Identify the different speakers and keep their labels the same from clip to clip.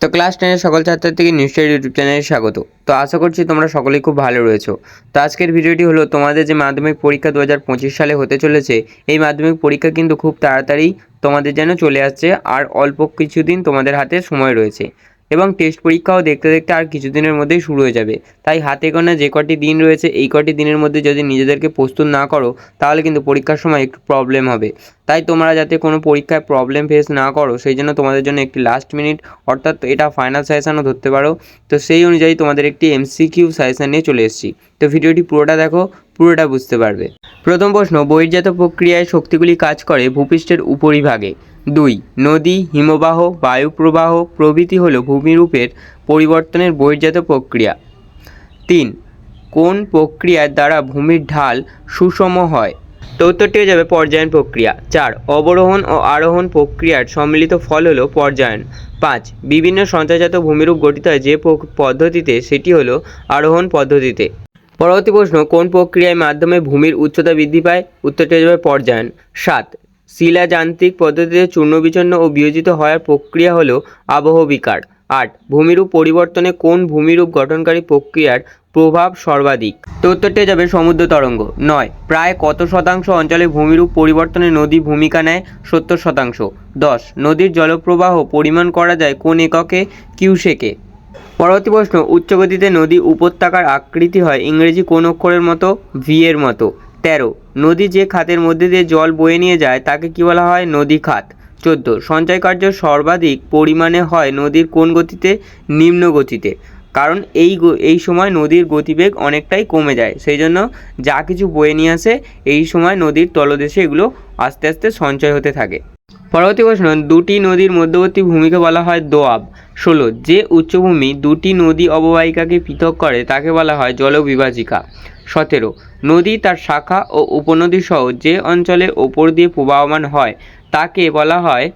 Speaker 1: তো ক্লাস টেনের সকল ছাত্রছাত্রীকে নিশ্চয়ই ইউটিউব চ্যানেলে স্বাগত। তো আশা করছি তোমরা সকলেই খুব ভালো রয়েছো। তো আজকের ভিডিওটি হলো তোমাদের যে মাধ্যমিক পরীক্ষা দু হাজার পঁচিশ সালে হতে চলেছে, এই মাধ্যমিক পরীক্ষা কিন্তু খুব তাড়াতাড়ি তোমাদের যেন চলে আসছে আর অল্প কিছুদিন তোমাদের হাতে সময় রয়েছে। এবং টেস্ট পরীক্ষাও দেখতে দেখতে আর কিছুদিনের মধ্যেই শুরু হয়ে যাবে। তাই হাতে গোনা যে কটি দিন রয়েছে, এই কটি দিনের মধ্যে যদি নিজেদেরকে প্রস্তুত না করো, তাহলে কিন্তু পরীক্ষার সময় একটু প্রবলেম হবে। তাই তোমরা যাতে কোনো পরীক্ষায় প্রবলেম ফেস না করো, সেই জন্য তোমাদের জন্য একটি লাস্ট মিনিট অর্থাৎ এটা ফাইনাল সাজেশানও ধরতে পারো। তো সেই অনুযায়ী তোমাদের একটি এমসিকিউ সাজেশান নিয়ে চলে এসেছি। তো ভিডিওটি পুরোটা দেখো, পুরোটা বুঝতে পারবে। প্রথম প্রশ্ন, বহির্জাত প্রক্রিয়ায় শক্তিগুলি কাজ করে ভূপৃষ্ঠের উপরিভাগে। দুই, নদী, হিমবাহ, বায়ুপ্রবাহ প্রভৃতি হল ভূমিরূপের পরিবর্তনের বহির্জাত প্রক্রিয়া। তিন, কোন প্রক্রিয়ার দ্বারা ভূমির ঢাল সুষম হয়? তো উত্তরটি হয়ে যাবে পর্যায়ন প্রক্রিয়া। চার, অবরোহণ ও আরোহণ প্রক্রিয়ার সম্মিলিত ফল হলো পর্যায়ন। পাঁচ, বিভিন্ন সঞ্চয়জাত ভূমিরূপ গঠিত হয় যে পদ্ধতিতে, সেটি হলো আরোহণ পদ্ধতিতে। পরবর্তী প্রশ্ন, কোন প্রক্রিয়ার মাধ্যমে ভূমির উচ্চতা বৃদ্ধি পায়? উত্তরটি হয়ে যাবে পর্যায়ন। সাত শিলাযান্ত্রিক পদ্ধতিতে চূর্ণ বিচন্ন ও বিয়োজিত হওয়ার প্রক্রিয়া হল আবহ বিকার। আট, ভূমিরূপ পরিবর্তনে কোন ভূমিরূপ গঠনকারী প্রক্রিয়ার প্রভাব সর্বাধিক? তো উত্তরটি যাবে সমুদ্র তরঙ্গ। নয়, প্রায় কত শতাংশ অঞ্চলে ভূমিরূপ পরিবর্তনে নদী ভূমিকা নেয়? সত্তর শতাংশ। দশ, নদীর জলপ্রবাহ পরিমাণ করা যায় কোন এককে? কিউসেকে। পরবর্তী প্রশ্ন, উচ্চগতিতে নদী উপত্যকার আকৃতি হয় ইংরেজি কোন অক্ষরের মতো? ভি এর মতো। তেরো। নদী যে খাতের মধ্যে দিয়ে জল বয়ে নিয়ে যায়, তাকে কি বলা হয়? নদী খাত। চোদ্দ। সঞ্চয় কার্য সর্বাধিক পরিমাণে হয় নদীর কোন গতিতে? নিম্ন গতিতে। কারণ এই এই সময় নদীর গতিবেগ অনেকটাই কমে যায়। সেই জন্য যা কিছু বয়ে নিয়ে আসে, এই সময় নদীর তলদেশে এগুলো আস্তে আস্তে সঞ্চয় হতে থাকে। পরবর্তী প্রশ্ন, দুটি নদীর মধ্যবর্তী ভূমিকে বলা হয় দোয়াব। ষোলো। যে উচ্চভূমি দুটি নদী অববাহিকাকে পৃথক করে, তাকে বলা হয় জলবিভাজিকা। সতেরো। নদী তার শাখা ও উপনদী সহ যে অঞ্চলের ওপর দিয়ে প্রবাহমান হয়, তাকে বলা হয়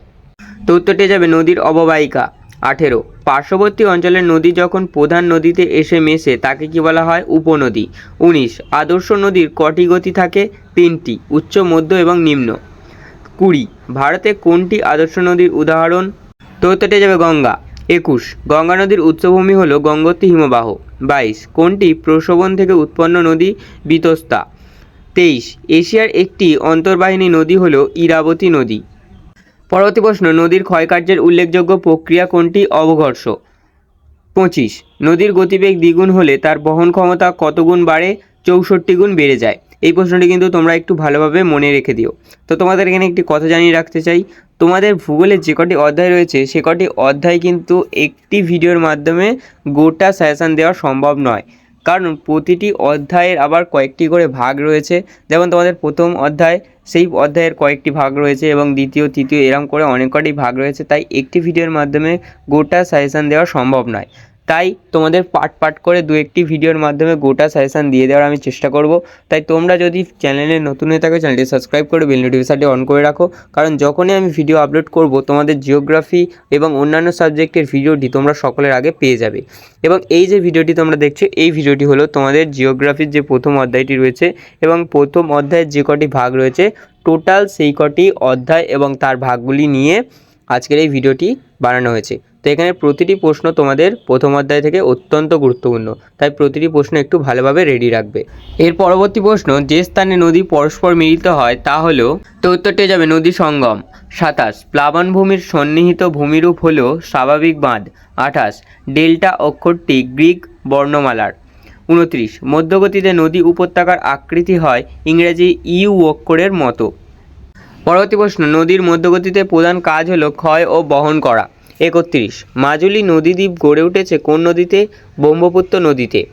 Speaker 1: তো উত্তরটি যাবে নদীর অববাহিকা। আঠেরো, পার্শ্ববর্তী অঞ্চলের নদী যখন প্রধান নদীতে এসে মেশে, তাকে কি বলা হয়? উপনদী। উনিশ, আদর্শ নদীর কটি গতি থাকে? তিনটি, উচ্চ, মধ্য এবং নিম্ন। কুড়ি, ভারতে কোনটি আদর্শ নদীর উদাহরণ? তো উত্তরটি যাবে গঙ্গা। একুশ, গঙ্গা নদীর উচ্চভূমি হল গঙ্গোত্রী হিমবাহ। বাইশ, কোনটি প্রসবন থেকে উৎপন্ন নদী বিতস্তা? তেইশ, এশিয়ার একটি অন্তর্বাহিনী নদী হল ইরাবতী নদী। পরবর্তী প্রশ্ন, নদীর ক্ষয়কার্যের উল্লেখযোগ্য প্রক্রিয়া কোনটি? অবঘর্ষ। পঁচিশ, নদীর গতিবেগ দ্বিগুণ হলে তার বহন ক্ষমতা কত গুণ বাড়ে? চৌষট্টি গুণ বেড়ে যায়। এই প্রশ্নটি কিন্তু তোমরা একটু ভালোভাবে মনে রেখে দিও। তো তোমাদের এখানে একটি কথা জানিয়ে রাখতে চাই। তোমাদের ভূগোলের যে কটি অধ্যায় রয়েছে, সে কটি অধ্যায় কিন্তু একটি ভিডিওর মাধ্যমে গোটা সাজেশান দেওয়া সম্ভব নয়। কারণ প্রতিটি অধ্যায়ের আবার কয়েকটি করে ভাগ রয়েছে। যেমন তোমাদের প্রথম অধ্যায়, সেই অধ্যায়ের কয়েকটি ভাগ রয়েছে এবং দ্বিতীয়, তৃতীয় এরকম করে অনেক কটি ভাগ রয়েছে। তাই একটি ভিডিওর মাধ্যমে গোটা সাজেশান দেওয়া সম্ভব নয়। তাই তোমাদের পার্ট পার্ট করে দু একটি ভিডিওর মাধ্যমে গোটা সাজেশান দিয়ে দেওয়ার আমি চেষ্টা করব। তাই তোমরা যদি চ্যানেলে নতুন হয়ে থাকো চ্যানেলটি সাবস্ক্রাইব করে বেল নোটিফিকেশানটি অন করে রাখো। কারণ যখনই আমি ভিডিও আপলোড করব, তোমাদের জিওগ্রাফি এবং অন্যান্য সাবজেক্টের ভিডিওটি তোমরা সকলের আগে পেয়ে যাবে। এবং এই যে ভিডিওটি তোমরা দেখছ, এই ভিডিওটি হলো তোমাদের জিওগ্রাফির যে প্রথম অধ্যায়টি রয়েছে এবং প্রথম অধ্যায়ের যে কটি ভাগ রয়েছে টোটাল সেই কটি অধ্যায় এবং তার ভাগগুলি নিয়ে আজকের এই ভিডিওটি বানানো হয়েছে। তো এখানে প্রতিটি প্রশ্ন তোমাদের প্রথম অধ্যায় থেকে অত্যন্ত গুরুত্বপূর্ণ। তাই প্রতিটি প্রশ্ন একটু ভালোভাবে রেডি রাখবে। এর পরবর্তী প্রশ্ন, যে স্থানে নদী পরস্পর মিলিত হয় তা হলো, তো উত্তরটি যাবে নদী সঙ্গম। সাতাশ, প্লাবনভূমির সন্নিহিত ভূমিরূপ হল স্বাভাবিক বাঁধ। আঠাশ, ডেল্টা অক্ষরটি গ্রিক বর্ণমালার। উনত্রিশ, মধ্যগতিতে নদী উপত্যকার আকৃতি হয় ইংরেজি ইউ অক্ষরের মতো। পরবর্তী প্রশ্ন, নদীর মধ্যগতিতে প্রধান কাজ হলো ক্ষয় ও বহন করা। একত্রিশ। মাজুলি নদীদ্বীপ গড়ে উঠেছে কোন নদীতে? ব্রহ্মপুত্র নদীতে।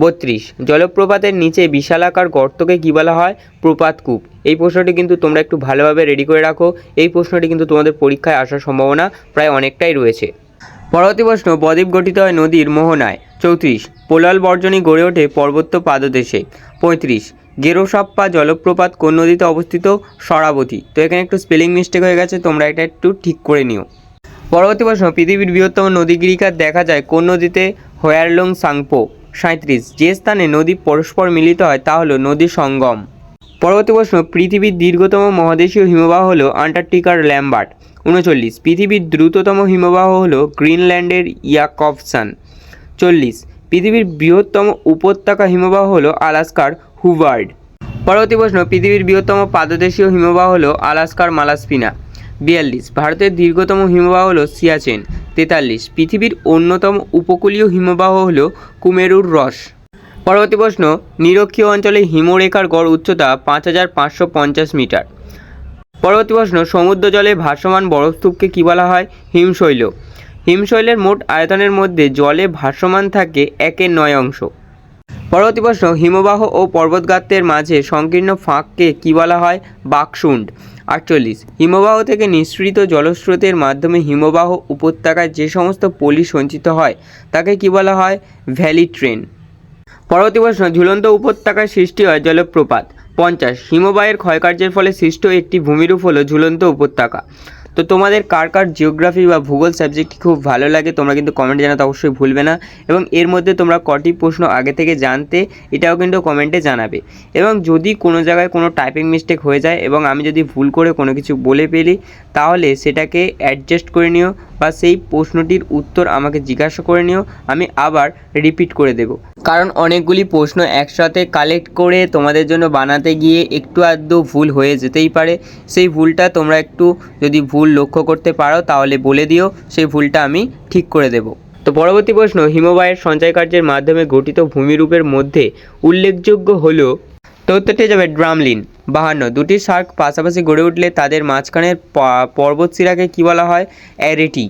Speaker 1: বত্রিশ। জলপ্রপাতের নিচে বিশালাকার গর্তকে কী বলা হয়? প্রপাতকূপ এই প্রশ্নটি কিন্তু তোমরা একটু ভালোভাবে রেডি করে রাখো। এই প্রশ্নটি কিন্তু তোমাদের পরীক্ষায় আসার সম্ভাবনা প্রায় অনেকটাই রয়েছে। পরবর্তী প্রশ্ন, বদ্বীপ গঠিত হয় নদীর মোহনায়। চৌত্রিশ। পোলাল বর্জনী গড়ে ওঠে পর্বত্য পাদদেশে। পঁয়ত্রিশ। গেরোসাপ্পা জলপ্রপাত কোন নদীতে অবস্থিত? সরাবতী। তো এখানে একটু স্পেলিং মিস্টেক হয়ে গেছে, তোমরা এটা একটু ঠিক করে নিও। পরবর্তী প্রশ্ন, পৃথিবীর বৃহত্তম নদীগিরিকার দেখা যায় কোন নদীতে? হোয়ারলং সাংপো সাঁত্রিশ যে স্থানে নদী পরস্পর মিলিত হয় তা হলো নদী সঙ্গম। পরবর্তী প্রশ্ন, পৃথিবীর দীর্ঘতম মহাদেশীয় হিমবাহ হলো আন্টার্কটিকার ল্যাম্বার্ট। উনচল্লিশ। পৃথিবীর দ্রুততম হিমবাহ হলো গ্রিনল্যান্ডের ইয়াকবসান। চল্লিশ। পৃথিবীর বৃহত্তম উপত্যকা হিমবাহ হলো আলাস্কার হুভার্ড পরবর্তী প্রশ্ন, পৃথিবীর বৃহত্তম পাদদেশীয় হিমবাহ হলো আলাস্কার মালাসপিনা। বিয়াল্লিশ। ভারতের দীর্ঘতম হিমবাহ হলো সিয়াচেন, তেতাল্লিশ। পৃথিবীর অন্যতম উপকূলীয় হিমবাহ হল কুমেরুর রস। পরবর্তী প্রশ্ন, নিরক্ষীয় অঞ্চলে হিমরেখার গড় উচ্চতা পাঁচ হাজার পাঁচশো পঞ্চাশ মিটার। পরবর্তী প্রশ্ন সমুদ্র জলে ভাসমান বরফস্তূপকে কী বলা হয়? হিমশৈল। হিমশৈলের মোট আয়তনের মধ্যে জলে ভাসমান থাকে একের নয় অংশ। পরবর্তী প্রশ্ন, হিমবাহ ও পর্বতগাত্রের মাঝে সংকীর্ণ ফাঁককে কী বলা হয়? বাকশুণ্ড আটচল্লিশ। হিমবাহ থেকে নিঃসৃত জলস্রোতের মাধ্যমে হিমবাহ উপত্যকায় যে সমস্ত পলি সঞ্চিত হয়, তাকে কি বলা হয়? Valley train. পরবর্তী প্রশ্ন, ঝুলন্ত উপত্যকায় সৃষ্টি হয় জলপ্রপাত। পঞ্চাশ, হিমবাহের ক্ষয়কার্যের ফলে সৃষ্ট একটি ভূমিরূপ হল ঝুলন্ত উপত্যকা। তো তোমাদের কার কার জিওগ্রাফি বা ভূগোল সাবজেক্টটি খুব ভালো লাগে, তোমরা কিন্তু কমেন্ট জানাতে অবশ্যই ভুলবে না। এবং এর মধ্যে তোমরা কটি প্রশ্ন আগে থেকে জানতে, এটাও কিন্তু কমেন্টে জানাবে। এবং যদি কোনো জায়গায় কোনো টাইপিং মিস্টেক হয়ে যায় এবং আমি যদি ভুল করে কোনো কিছু বলে ফেলি, তাহলে সেটাকে অ্যাডজাস্ট করে নিও বা সেই প্রশ্নটির উত্তর আমাকে জিজ্ঞাসা করে নিও, আমি আবার রিপিট করে দেব। কারণ অনেকগুলি প্রশ্ন একসাথে কালেক্ট করে তোমাদের জন্য বানাতে গিয়ে একটু আধটু ভুল হয়ে যেতেই পারে। সেই ভুলটা তোমরা একটু যদি ভুল লক্ষ্য করতে পারো, তাহলে বলে দিও, সেই ভুলটা আমি ঠিক করে দেব। তো পরবর্তী প্রশ্ন, হিমবাহের সঞ্চয় কার্যের মাধ্যমে গঠিত ভূমিরূপের মধ্যে উল্লেখযোগ্য হলো তো উত্তরটি যাবে ড্রামলিন, বাহান্ন। দুটি শার্ক পাশাপাশি গড়ে উঠলে তাদের মাঝখানের পর্বতশিরাকে কী বলা হয়? অ্যারেটি।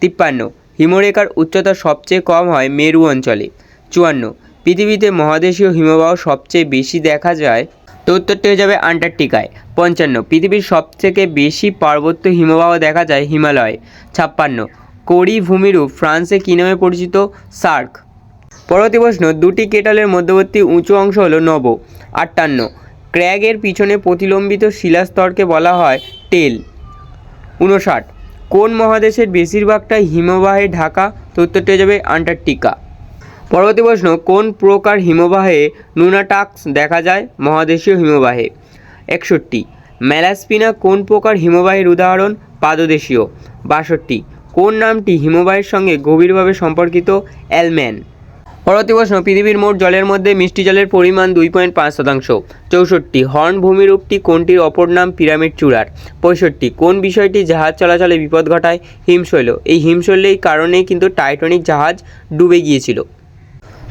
Speaker 1: তিপ্পান্ন। হিমরেখার উচ্চতা সবচেয়ে কম হয় মেরু অঞ্চলে। চুয়ান্ন। পৃথিবীতে মহাদেশীয় হিমবাহ সবচেয়ে বেশি দেখা যায় তো উত্তরটি হয়ে যাবে আন্টার্কটিকায়। পঞ্চান্ন। পৃথিবীর সবথেকে বেশি পার্বত্য হিমবাহ দেখা যায় হিমালয়ে। ছাপ্পান্ন। কোরি ভূমিরূপ ফ্রান্সে কী নামে পরিচিত? সার্ক। পরবর্তী প্রশ্ন, দুটি কেটালের মধ্যবর্তী উঁচু অংশ হলো নব। আটান্ন। ক্র্যাগের পিছনে প্রতিলম্বিত শিলাস্তরকে বলা হয় টেল। উনষাট। কোন মহাদেশের বেশিরভাগটাই হিমবাহে ঢাকা? তো যাবে আন্টার্কটিকা। পরবর্তী প্রশ্ন, কোন প্রকার হিমবাহে নুনাটাক্স দেখা যায়? মহাদেশীয় হিমবাহে। একষট্টি। ম্যালাসপিনা কোন প্রকার হিমবাহের উদাহরণ? পাদদেশীয়। বাষট্টি। কোন নামটি হিমবাহের সঙ্গে গভীরভাবে সম্পর্কিত? অ্যালম্যান। পরবর্তী প্রশ্ন, পৃথিবীর মোট জলের মধ্যে মিষ্টি জলের পরিমাণ দুই পয়েন্ট পাঁচ শতাংশ। চৌষট্টি। হর্ন ভূমিরূপটি কোনটির অপর নাম পিরামিড চূড়ার? পঁয়ষট্টি। কোন বিষয়টি জাহাজ চলাচলে বিপদ ঘটায়? হিমশৈল। এই হিমশৈলের কারণেই কিন্তু টাইটানিক জাহাজ ডুবে গিয়েছিল।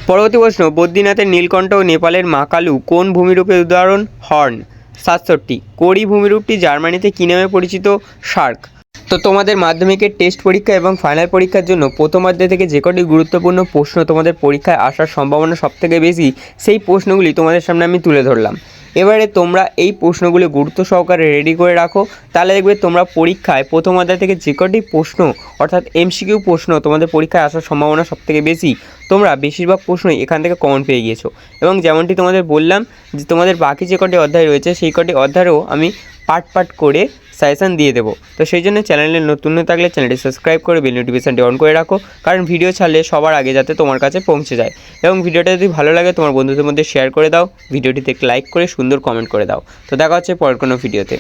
Speaker 1: পরবর্তী প্রশ্ন, বদ্রীনাথের নীলকণ্ঠ ও নেপালের মাকালু কোন ভূমিরূপের উদাহরণ? হর্ন। সাতষট্টি। কোরি ভূমিরূপটি জার্মানিতে কী নামে পরিচিত? শার্ক। তো তোমাদের মাধ্যমিকের টেস্ট পরীক্ষা এবং ফাইনাল পরীক্ষার জন্য প্রথমার্ধে থেকে যে কটি গুরুত্বপূর্ণ প্রশ্ন তোমাদের পরীক্ষায় আসার সম্ভাবনা সবথেকে বেশি, সেই প্রশ্নগুলি তোমাদের সামনে আমি তুলে ধরলাম। এবারে তোমরা এই প্রশ্নগুলি গুরুত্ব সহকারে রেডি করে রাখো। তাহলে দেখবে তোমরা পরীক্ষায় প্রথম অধ্যায় থেকে যে কটি প্রশ্ন, অর্থাৎ এমসিকিউ প্রশ্ন তোমাদের পরীক্ষায় আসার সম্ভাবনা সবথেকে বেশি, তোমরা বেশিরভাগ প্রশ্নই এখান থেকে কমন পেয়ে গিয়েছো। এবং যেমনটি তোমাদের বললাম যে তোমাদের বাকি যে কটি অধ্যায় রয়েছে, সেই কটি অধ্যায়েও আমি পার্ট পার্ট করে সাজেশান দিয়ে দেবো। তো সেই জন্য চ্যানেলে নতুন থাকলে চ্যানেলটি সাবস্ক্রাইব করে বেল নোটিফিকেশানটি অন করে রাখো, কারণ ভিডিও ছাড়লে সবার আগে যাতে তোমার কাছে পৌঁছে যায়। এবং ভিডিওটা যদি ভালো লাগে, তোমার বন্ধুদের মধ্যে শেয়ার করে দাও, ভিডিওটিতে লাইক করে সুন্দর কমেন্ট করে দাও। তো দেখা হচ্ছে পরের কোনো ভিডিওতে